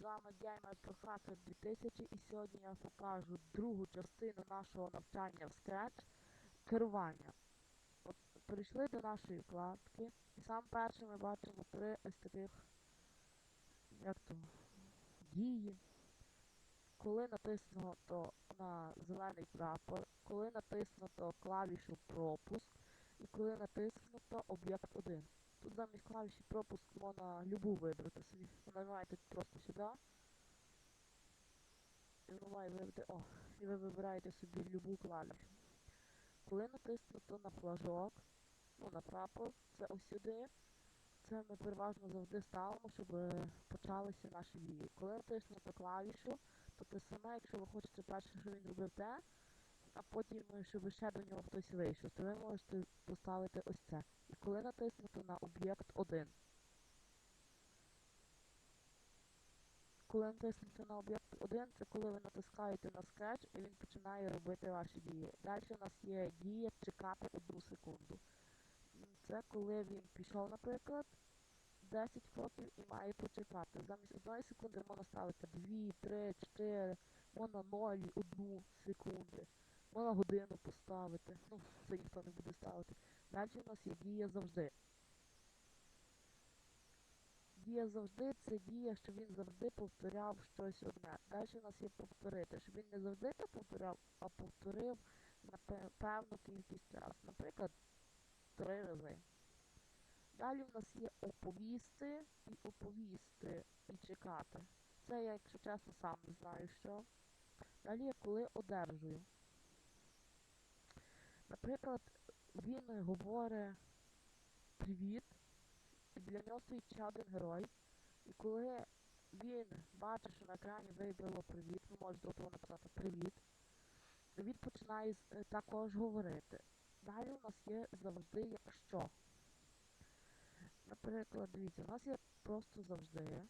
З вами Gamer Professor 2000 і сьогодні я покажу другу частину нашого навчання в Scratch керування. От, перейшли до нашої вкладки і сам перший ми бачимо три ось таких як то дії. Коли натиснуто на зелений прапор, коли натиснуто клавішу пропуск і коли натиснуто об'єкт 1. Тут замість клавіші пропуск можна любу вибрати собі. Нажимаєте просто сюди. І вибрати. О, і ви вибираєте собі любу клавішу. Коли натиснуто на флажок, ну на прапор, це ось сюди. Це ми переважно завжди ставимо, щоб почалися наші дії. Коли натиснуто клавішу, то те саме, якщо ви хочете перше, що він робив те, а потім, щоб ще до нього хтось вийшов, то ви можете поставити ось це. І коли натиснуто на об'єкт 1. Коли натиснете на об'єкт 1, це коли ви натискаєте на скетч і він починає робити ваші дії. Далі у нас є дія чекати одну секунду. Це коли він пішов, наприклад, 10 кроків і має почекати. Замість одної секунди можна ставити 2, 3, 4, можна 0, 1 секунди. Можна годину поставити. Ну, це ніхто не буде ставити. Далі у нас є дія завжди. Дія завжди це дія, що він завжди повторяв щось одне. Далі у нас є повторити, щоб він не завжди це повторяв, а повторив на певну кількість разів. Наприклад, три рази. Далі у нас є оповісти і оповісти і чекати. Це я, якщо чесно, сам не знаю що. Далі є коли одержую. Наприклад, він говорить привіт, і для нього стоїть ще один герой. І коли він бачить, що на екрані вибило привіт, ви можете того написати привіт, він починає е, також говорити. Далі у нас є завжди якщо. Наприклад, дивіться, у нас є просто завжди.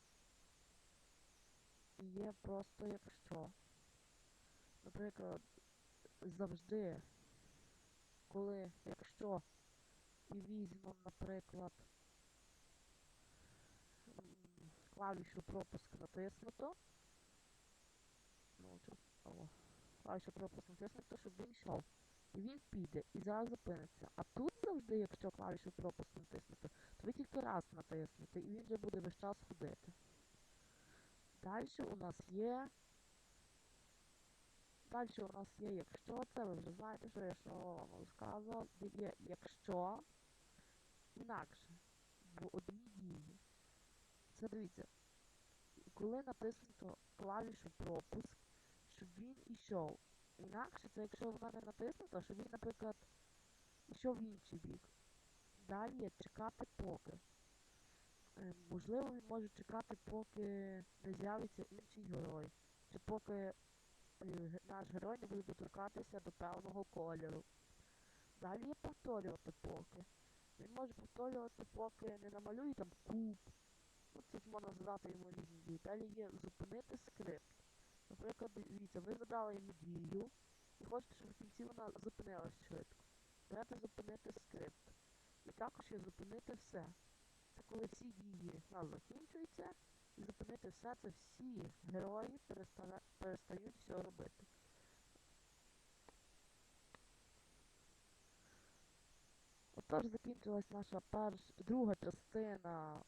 І є просто якщо. Наприклад, завжди, коли, якщо і візьмемо, наприклад, клавішу пропуск натиснуто. Ну, клавішу пропуск натиснуто, щоб він йшов. І він піде і зараз зупиниться. А тут завжди, якщо клавішу пропуск натиснуто, то ви тільки раз натиснете, і він вже буде весь час ходити. Далі у нас є. Далі у нас є якщо, це ви вже знаєте, що я вам розказував. Є якщо інакше в одній дії. Це дивіться. Коли натиснуто клавішу пропуск, щоб він ішов. Інакше це якщо вона не натиснута, щоб він, наприклад, ішов в інший бік. Далі чекати поки. Е, можливо, він може чекати, поки не з'явиться інший герой. Чи поки наш герой не буде доторкатися до певного кольору. Далі є повторювати поки. Він може повторювати, поки не намалює там куб. Ну, тут можна задати йому різні дії. Далі є зупинити скрипт. Наприклад, дивіться, ви задали йому дію і хочете, щоб в кінці вона зупинилась швидко. Давайте зупинити скрипт. І також є зупинити все. Це коли всі дії закінчуються, і зупинити все, це всі герої перестане- перестають все робити. Отож закінчилась наша перш... друга частина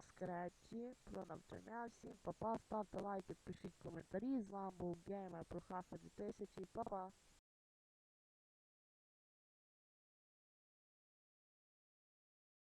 скретчі про навчання. Всім па-па, ставте лайки, пишіть коментарі. З вами був Геймер Прохафа 2000. Па-па!